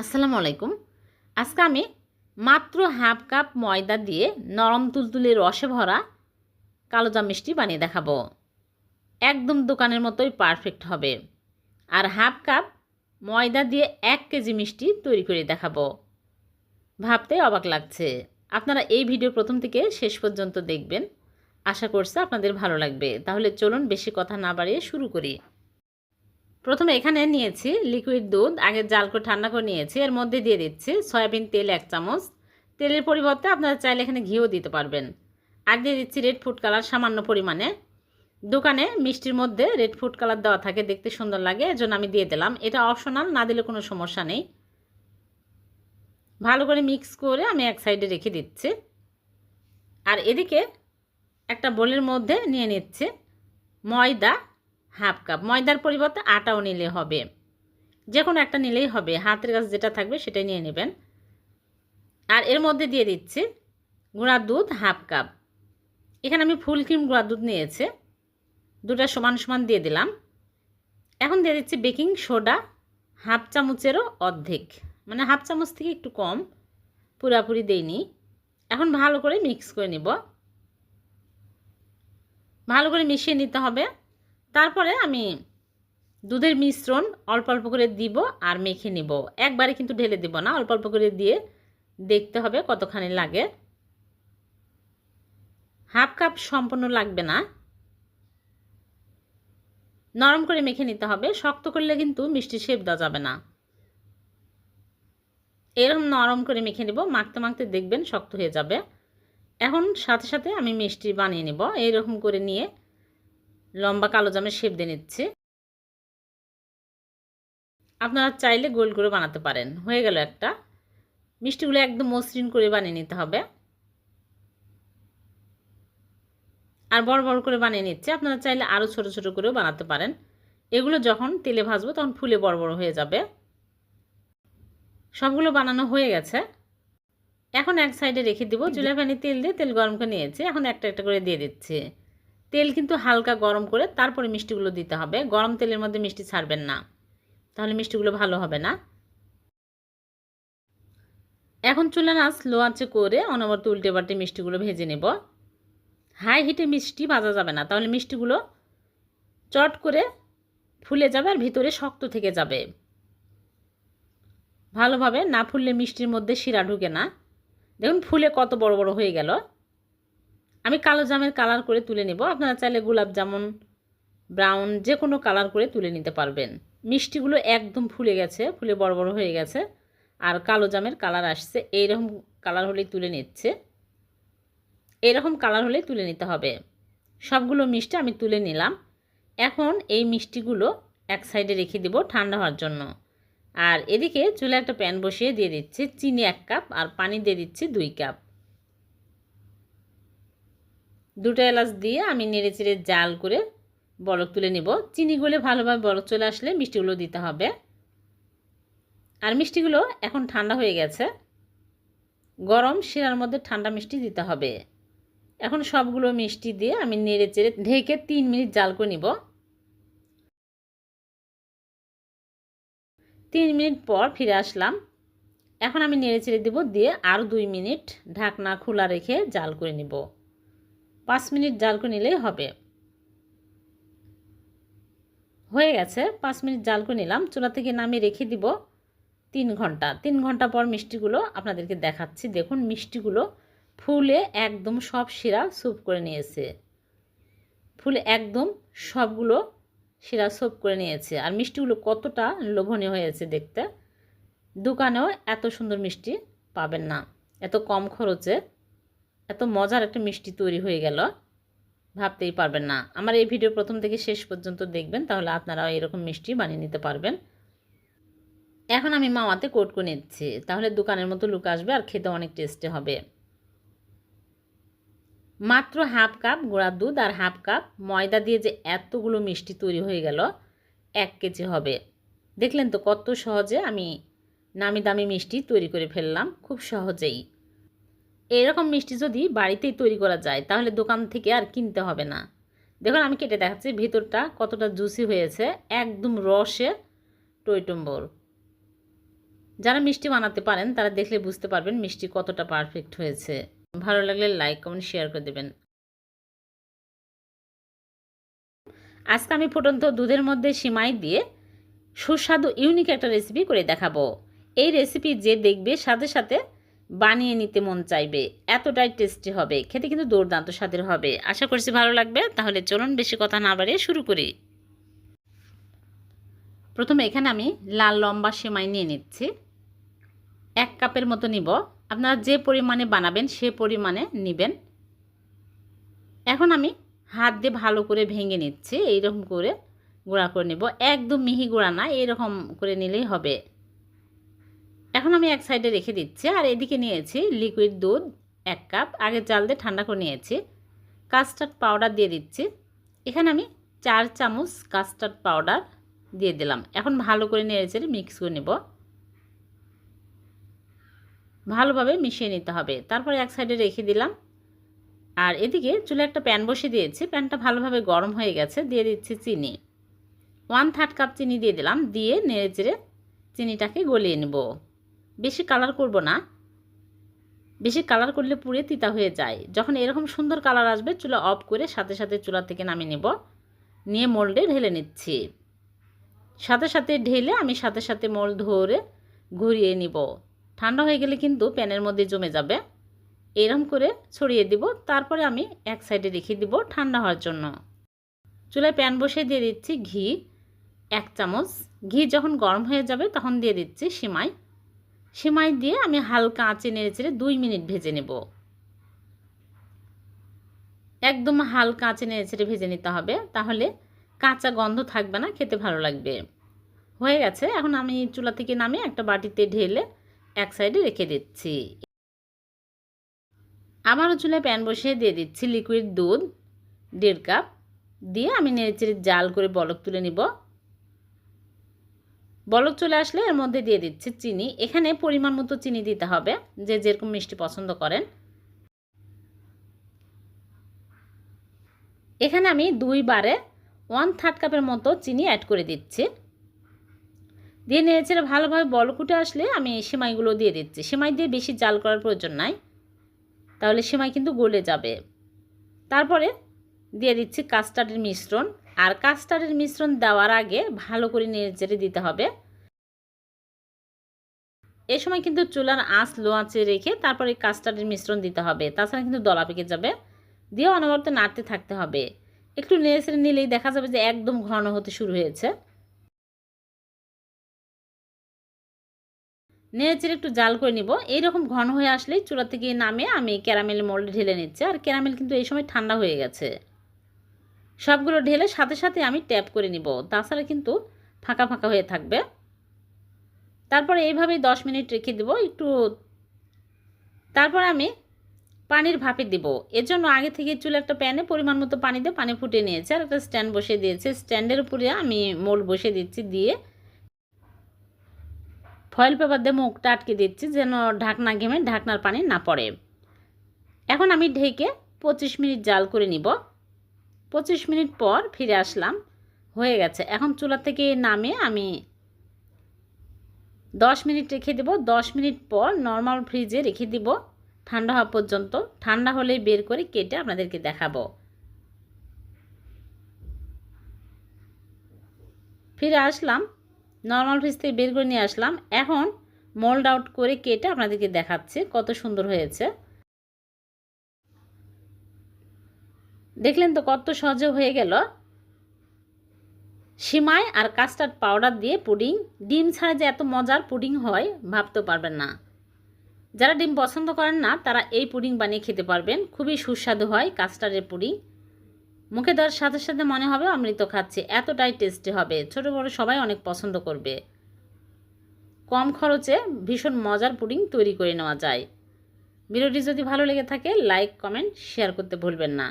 আসসালামু আলাইকুম। আজকে আমি মাত্র হাফ কাপ ময়দা দিয়ে নরম তুলতুলে রসে ভরা কালোজা মিষ্টি বানিয়ে দেখাবো। একদম দোকানের মতোই পারফেক্ট হবে। আর হাফ কাপ ময়দা দিয়ে এক কেজি মিষ্টি তৈরি করে দেখাবো। ভাবতে অবাক লাগছে। আপনারা এই ভিডিও প্রথম থেকে শেষ পর্যন্ত দেখবেন। আশা করছি আপনাদের ভালো লাগবে। তাহলে চলুন বেশি কথা না বাড়িয়ে শুরু করি। প্রথমে এখানে নিয়েছি লিকুইড দুধ, আগে জাল করে ঠান্ডা করে নিয়েছি, এর মধ্যে দিয়ে দিচ্ছি সয়াবিন তেল এক চামচ। তেলের পরিবর্তে আপনারা চাইলে এখানে ঘিও দিতে পারবেন। আর দিয়ে দিচ্ছি রেড ফুড কালার সামান্য পরিমাণে। দোকানে মিষ্টির মধ্যে রেড ফুড কালার দেওয়া থাকে, দেখতে সুন্দর লাগে, এজন্য আমি দিয়ে দিলাম। এটা অপশনাল না দিলে কোনো সমস্যা নেই। ভালো করে মিক্স করে আমি এক সাইডে রেখে দিচ্ছি। আর এদিকে একটা বোলের মধ্যে নিয়ে নিচ্ছে ময়দা। Half cup. ময়দার পরিবর্তে আটাও নিলে হবে। যে কোনো একটা নিলেই হবে। হাতের কাছে যেটা থাকবে সেটাই নিয়ে নেবেন। আর এর মধ্যে দিয়ে দিচ্ছি গুঁড়া দুধ হাফ কাপ। এখানে আমি ফুল ক্রিম গুঁড়া দুধ নিয়েছে। দুটা সমান সমান দিয়ে দিলাম। এখন দিয়ে দিচ্ছি বেকিং সোডা হাফ চামচেরও অর্ধেক। মানে হাফ চামচ থেকে একটু কম। পুরাপুরি দেইনি। এখন ভালো করে মিক্স করে নিব। ভালো করে মিশিয়ে নিতে হবে। তারপরে আমি দুধের মিশ্রণ অল্প অল্প করে দিব আর মেখে নিব। একবারে কিন্তু ঢেলে দিব না, অল্প অল্প করে দিয়ে দেখতে হবে কতখানি লাগে। হাফ কাপ সম্পূর্ণ লাগবে না। নরম করে মেখে নিতে হবে, শক্ত করলে কিন্তু মিষ্টি শেপ দেওয়া যাবে না। এরকম নরম করে মেখে নেব, মাখতে মাখতে দেখবেন শক্ত হয়ে যাবে। এখন সাথে সাথে আমি মিষ্টি বানিয়ে নেব, এইরকম করে নিয়ে লম্বা কালো জামের শেপ দিয়ে নিচ্ছি। আপনারা চাইলে গোল করে বানাতে পারেন। হয়ে গেল একটা। মিষ্টিগুলো একদম মসৃণ করে বানিয়ে নিতে হবে। আর বড় বড় করে বানিয়ে নিচ্ছে। আপনারা চাইলে আরও ছোট ছোট করেও বানাতে পারেন। এগুলো যখন তেলে ভাজবো তখন ফুলে বড় বড় হয়ে যাবে। সবগুলো বানানো হয়ে গেছে। এখন এক সাইডে রেখে দিব। চুলা পানি তেল দিয়ে তেল গরম করে নিয়েছি। এখন একটা একটা করে দিয়ে দিচ্ছি। তেল কিন্তু হালকা গরম করে তারপরে মিষ্টিগুলো দিতে হবে। গরম তেলের মধ্যে মিষ্টি ছাড়বেন না। তাহলে মিষ্টিগুলো ভালো হবে না। এখন চুলা না স্লো আঁচে করে অনবরত উল্টে পাল্টে মিষ্টিগুলো ভেজে নেব। হাই হিটে মিষ্টি ভাজা যাবে না। তাহলে মিষ্টিগুলো চট করে ফুলে যাবে আর ভিতরে শক্ত থেকে যাবে। ভালোভাবে না ফুললে মিষ্টির মধ্যে শিরা ঢুকে না। দেখুন ফুলে কত বড় বড় হয়ে গেল। আমি কালো জামের কালার করে তুলে নেব। আপনারা চাইলে গোলাপ জামুন ব্রাউন যে কোনো কালার করে তুলে নিতে পারবেন। মিষ্টিগুলো একদম ফুলে গেছে, ফুলে বড় বড় হয়ে গেছে। আর কালো জামের কালার আসছে, এইরকম কালার হলেই তুলে নিচ্ছে। এরকম কালার হলেই তুলে নিতে হবে। সবগুলো মিষ্টি আমি তুলে নিলাম। এখন এই মিষ্টিগুলো এক সাইডে রেখে দিব ঠান্ডা হওয়ার জন্য। আর এদিকে চুলে একটা প্যান বসিয়ে দিয়ে দিচ্ছি, চিনি এক কাপ আর পানি দিয়ে দিচ্ছি দুই কাপ দুটো এলাচ দিয়ে আমি নেড়ে চেড়ে জাল করে বলক তুলে নিব। চিনি গলে ভালোভাবে বলক চলে আসলে মিষ্টিগুলো দিতে হবে। আর মিষ্টিগুলো এখন ঠান্ডা হয়ে গেছে। গরম শিরার মধ্যে ঠান্ডা মিষ্টি দিতে হবে। এখন সবগুলো মিষ্টি দিয়ে আমি নেড়ে চেড়ে ঢেকে তিন মিনিট জাল করে নিব। তিন মিনিট পর ফিরে আসলাম। এখন আমি নেড়ে চেড়ে দেবো দিয়ে আরও দুই মিনিট ঢাকনা খোলা রেখে জাল করে নিব। পাঁচ মিনিট জাল করে নিলেই হবে। হয়ে গেছে, পাঁচ মিনিট জাল করে নিলাম। চুলা থেকে নামিয়ে রেখে দিব তিন ঘণ্টা। তিন ঘণ্টা পর মিষ্টিগুলো আপনাদেরকে দেখাচ্ছি। দেখুন, মিষ্টিগুলো ফুলে একদম সব শিরা স্যুপ করে নিয়েছে। ফুলে একদম সবগুলো শিরা স্যুপ করে নিয়েছে। আর মিষ্টিগুলো কতটা লোভনীয় হয়েছে দেখতে। দোকানেও এত সুন্দর মিষ্টি পাবেন না। এত কম খরচে এত মজার একটা মিষ্টি তৈরি হয়ে গেল। ভাবতেই পারবেন না। আমার এই ভিডিও প্রথম থেকে শেষ পর্যন্ত দেখবেন, তাহলে আপনারাও এরকম মিষ্টি বানিয়ে নিতে পারবেন। এখন আমি মামাতে কোট করে নিচ্ছি। তাহলে দোকানের মতো লুক আসবে আর খেতে অনেক টেস্টি হবে। মাত্র হাফ কাপ গোড়ার দুধ আর হাফ কাপ ময়দা দিয়ে যে এতগুলো মিষ্টি তৈরি হয়ে গেল, এক কেজি হবে। দেখলেন তো কত সহজে আমি নামি দামি মিষ্টি তৈরি করে ফেললাম, খুব সহজেই। এরকম মিষ্টি যদি বাড়িতেই তৈরি করা যায়, তাহলে দোকান থেকে আর কিনতে হবে না। দেখুন, আমি কেটে দেখাচ্ছি, ভিতরটা কতটা জুসি হয়েছে, একদম রসে টইটম্বর। যারা মিষ্টি বানাতে পারেন, তারা দেখলে বুঝতে পারবেন মিষ্টি কতটা পারফেক্ট হয়েছে। ভালো লাগলে লাইক কমেন্ট শেয়ার করে দেবেন। আজকে আমি ফুটন্ত দুধের মধ্যে সিমাই দিয়ে সুস্বাদু ইউনিক একটা রেসিপি করে দেখাবো। এই রেসিপি যে দেখবে, সাথে সাথে বানিয়ে নিতে মন চাইবে। এতটাই টেস্টি হবে। খেতে কিন্তু দুর্দান্ত স্বাদের হবে। আশা করছি ভালো লাগবে। তাহলে চলুন বেশি কথা না বাড়িয়ে শুরু করি। প্রথমে এখানে আমি লাল লম্বা সেমাই নিয়ে নিচ্ছি। এক কাপের মতো নিব। আপনারা যে পরিমাণে বানাবেন, সে পরিমাণে নেবেন। এখন আমি হাত দিয়ে ভালো করে ভেঙে নিচ্ছি। এইরকম করে গুঁড়া করে নেব। একদম মিহি গুঁড়া না এরকম করে নিলেই হবে। এখন আমি এক সাইডে রেখে দিচ্ছি আর এদিকে নিয়েছি লিকুইড দুধ, এক কাপ। আগে জাল দিয়ে ঠান্ডা করে নিয়েছি। কাস্টার্ড পাউডার দিয়ে দিচ্ছি। এখানে আমি চার চামচ কাস্টার্ড পাউডার দিয়ে দিলাম। এখন ভালো করে নেড়ে মিক্স করে নেব। ভালোভাবে মিশিয়ে নিতে হবে। তারপরে এক সাইডে রেখে দিলাম। আর এদিকে চুলে একটা প্যান বসে দিয়েছি। প্যানটা ভালোভাবে গরম হয়ে গেছে। দিয়ে দিচ্ছি চিনি। ওয়ান থার্ড কাপ চিনি দিয়ে দিলাম। দিয়ে নেড়ে চিনিটাকে গলিয়ে নেব। বেশি কালার করব না। বেশি কালার করলে পুড়ে তিতা হয়ে যায়। যখন এরকম সুন্দর কালার আসবে, চুলা অফ করে সাথে সাথে চুলা থেকে নামিয়ে নেব। নিয়ে মোল্ডে ঢেলে নিচ্ছি। সাথে সাথে ঢেলে আমি সাথে সাথে মোল ধরে ঘুরিয়ে নিব। ঠান্ডা হয়ে গেলে কিন্তু প্যানের মধ্যে জমে যাবে। এরম করে ছড়িয়ে দিব। তারপরে আমি এক সাইডে রেখে দিব ঠান্ডা হওয়ার জন্য। চুলায় প্যান বসিয়ে দিয়ে দিচ্ছি ঘি, এক চামচ। ঘি যখন গরম হয়ে যাবে, তখন দিয়ে দিচ্ছি সিমাই। সিমাই দিয়ে আমি হালকা আঁচে নেড়ে চেড়ে দুই মিনিট ভেজে নেব। একদম হালকা আঁচে নেড়ে চেড়ে ভেজে নিতে হবে, তাহলে কাঁচা গন্ধ থাকবে না, খেতে ভালো লাগবে। হয়ে গেছে, এখন আমি চুলা থেকে নামে একটা বাটিতে ঢেলে এক সাইডে রেখে দিচ্ছি। আমারও চুলায় প্যান বসিয়ে দিয়ে দিচ্ছি লিকুইড দুধ, দেড় কাপ দিয়ে আমি নেড়ে নেড়েচেড়ে জাল করে বলক তুলে নিব। বলক চলে আসলে এর মধ্যে দিয়ে দিচ্ছি চিনি। এখানে পরিমাণ মতো চিনি দিতে হবে, যে যেরকম মিষ্টি পছন্দ করেন। এখানে আমি দুইবারে ওয়ান থার্ড কাপের মতো চিনি অ্যাড করে দিচ্ছি। দিয়ে নেড়েচেড়ে ভালোভাবে বলক উঠে আসলে আমি সেমাইগুলো দিয়ে দিচ্ছি। সেমাই দিয়ে বেশি জাল করার প্রয়োজন নাই, তাহলে সেমাই কিন্তু গলে যাবে। তারপরে দিয়ে দিচ্ছি কাস্টার্ডের মিশ্রণ। আর কাস্টার্ডের মিশ্রণ দেওয়ার আগে ভালো করে নেড়ে দিতে হবে। এ সময় কিন্তু চুলার আঁচ লো আঁচে রেখে তারপরে কাস্টার্ডের মিশ্রণ দিতে হবে। তাছাড়া কিন্তু দলা পেকে যাবে। দিয়ে অনবরত নাড়তে থাকতে হবে। একটু নেড়ে নিলেই দেখা যাবে যে একদম ঘন হতে শুরু হয়েছে। নেড়েচেড়ে একটু জাল করে নিব। এইরকম ঘন হয়ে আসলেই চুলা থেকে নামে আমি ক্যারামেল মোল্ডে ঢেলে নিচ্ছি। আর ক্যারামেল কিন্তু এই সময় ঠান্ডা হয়ে গেছে। সবগুলো ঢেলে সাথে সাথে আমি ট্যাপ করে নিব। তাছাড়া কিন্তু ফাঁকা ফাঁকা হয়ে থাকবে। তারপরে এইভাবেই দশ মিনিট রেখে দেব একটু। তারপর আমি পানির ভাপে দেব। এর জন্য আগে থেকে চুলে একটা প্যানে পরিমাণ মতো পানি দিয়ে পানি ফুটে নিয়েছে আর একটা স্ট্যান্ড বসিয়ে দিয়েছে। স্ট্যান্ডের উপরে আমি মোল বসিয়ে দিচ্ছি দিয়ে ফয়েল পেপার দিয়ে মুখটা আটকে দিচ্ছি যেন ঢাকনা ঘেমে ঢাকনার পানি না পড়ে। এখন আমি ঢেকে পঁচিশ মিনিট জাল করে নিব। পঁচিশ মিনিট পর ফিরে আসলাম। হয়ে গেছে। এখন চুলা থেকে নামে আমি দশ মিনিট রেখে দেব। দশ মিনিট পর নর্মাল ফ্রিজে রেখে দিব। ঠান্ডা হওয়া পর্যন্ত। ঠান্ডা হলেই বের করে কেটে আপনাদেরকে দেখাবো। ফিরে আসলাম। নর্মাল ফ্রিজ থেকে বের করে নিয়ে আসলাম। এখন মোল্ড আউট করে কেটে আপনাদেরকে দেখাচ্ছে কত সুন্দর হয়েছে। দেখলেন তো কত সহজে হয়ে গেল। সিমাই আর কাস্টার্ড পাউডার দিয়ে পুডিং। ডিম ছাড়া যে এত মজার পুডিং হয়, ভাবতেও পারবেন না। যারা ডিম পছন্দ করেন না, তারা এই পুডিং বানিয়ে খেতে পারবেন। খুবই সুস্বাদু হয় কাস্টার্ডের পুডিং। মুখে দেওয়ার সাথে সাথে মনে হবে অমৃত খাচ্ছে, এতটাই টেস্টি হবে। ছোট বড় সবাই অনেক পছন্দ করবে। কম খরচে ভীষণ মজার পুডিং তৈরি করে নেওয়া যায়। ভিডিওটি যদি ভালো লেগে থাকে, লাইক, কমেন্ট, শেয়ার করতে ভুলবেন না।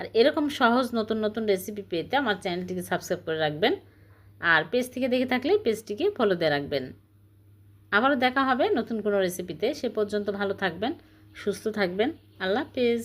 আর এরকম সহজ নতুন নতুন রেসিপি পেতে আমার চ্যানেলটিকে সাবস্ক্রাইব করে রাখবেন। আর পেজ থেকে দেখে থাকলে পেজটিকে ফলো দিয়ে রাখবেন। আবারও দেখা হবে নতুন কোনো রেসিপিতে সে পর্যন্ত ভালো থাকবেন, সুস্থ থাকবেন। আল্লাহ পেজ